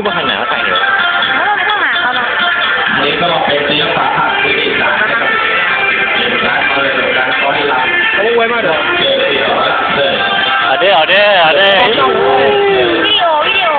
คือว่าหนาดใส่เลยเราไม่ต้องหาเขาหรอกอันนี้ก็เป็นศิลปะางวิทยาศาสนะครับร้านเขาเลยร้านเขาให้รัเขาไว้มากเลยเอาเด้อเอาเด้อเอาเด้อวิโอวิโอ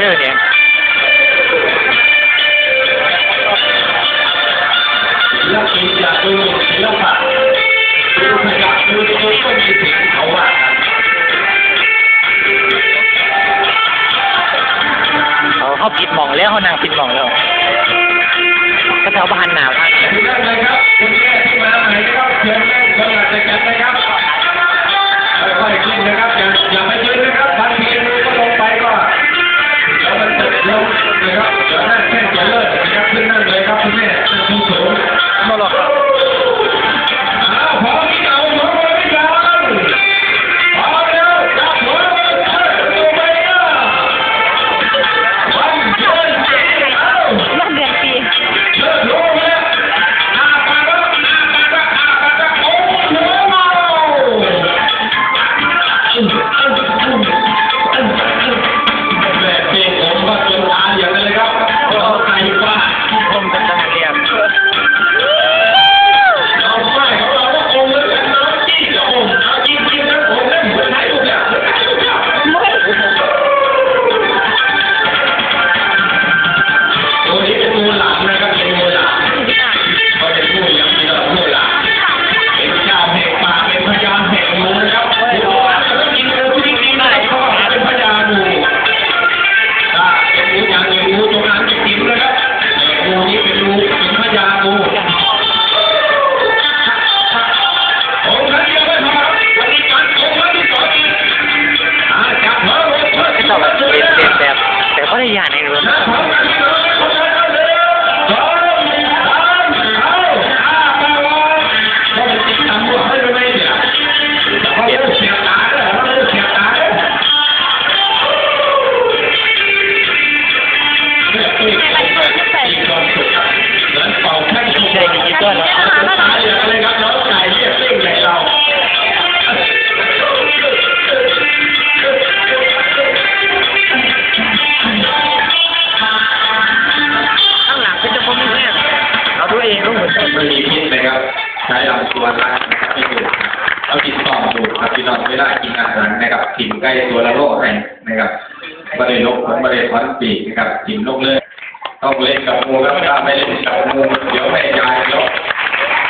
有点。不要评价，都用行。เขาผิดมองแล้วเขานางผิดมองแล้ว Lord นอนเวลากินอาหารนะครับกินใกล้ตัวละโลกให้นะครับบริโลกองบริพันธ์ปีกนะครับกินลกเลยต้องเล่นกับงูครับถ้าไม่เล่นกับงูเดี๋ยวไม่ยายแล้ว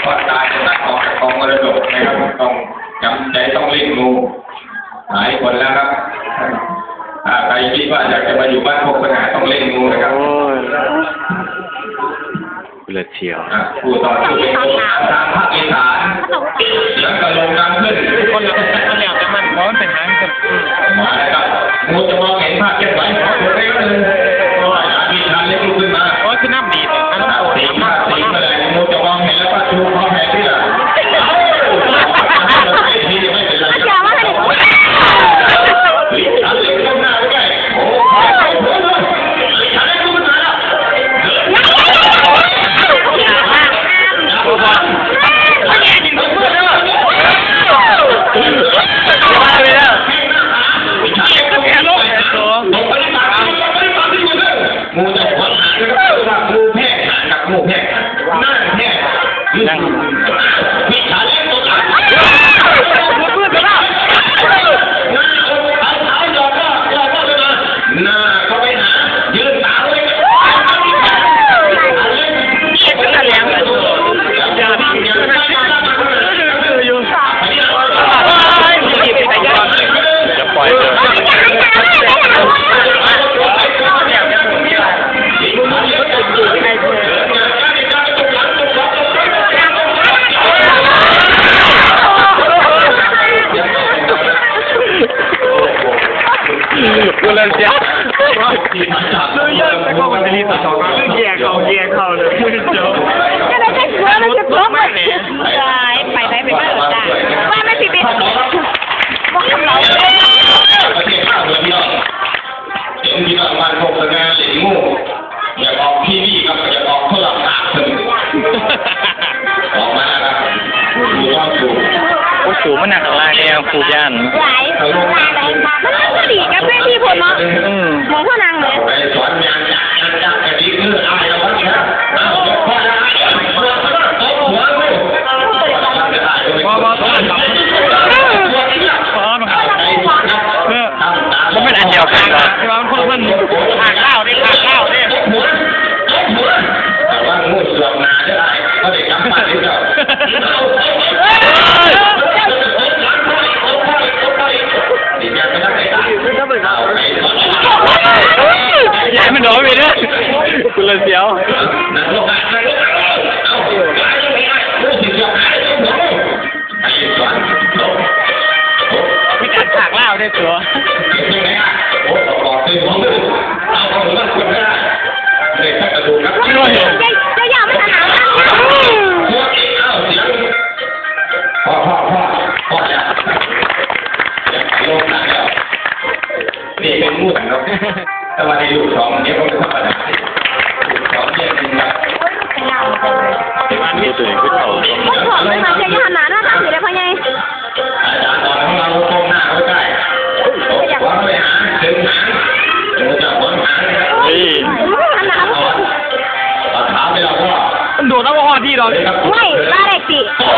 ก็ตายจะตัดออกจากกองมรดกนะครับต้องจำใจต้องเล่นงูหลายคนแล้วครับใครคิดว่าอยากจะมาอยู่บ้านพวกปัญหาต้องเล่นงูนะครับ กุลเชียวผู้ต่อสู้เป็นทางภาคอีสานแล้วก็ลงดังขึ้นคนเราคนเราจะมันราะนเป็นน้ำกันมูจะมา นั่น เล่นเสียดูเยอะไปกว่าจะรีบต่อมาแย่เขาแย่เขาเลยเจ้าก็เลยแค่เสือมันจะล้มไปไปไปไปเปิดจ้าว่าไม่ผิดผิดบอกกับเราเทศข้าวเรือพี่น้องเห็นพี่น้องมันพกงานเหล่ง สูงมันหนักลายแนวคูย่านหลายหลายหลมันก็ดีกับแม่พี่คนเนาะมมองพ่อนางเลย นคนไม่ได้เด็กถ้ากระดูกครับจะจะอยากไม่ทันหนาวนะพวกอีกเอ้าเสียงพ่อพ่อพ่อพ่อแล้วยังไปโลกหนักแล้วนี่เป็นงูสังเนาะแต่ว่าในลูกสองเนี่ยเขาไม่ธรรมดาลูกสองเนี่ยจริงครับมันมีตัวเองขึ้นเขาไม่ถอดไม่มาจะยันหนาหน้าตาสีได้พอไงอาจารย์ตอนของเราก้มหน้าไว้ใกล้ขอไปหาถึงหางเดี๋ยวจะหวังหางนะครับเฮ้ยทันหนาวถอนเอาเท้าไปเราพ่อมันโดดแล้วพอที่เราเลยครับไม่ตาแดกสิโอ้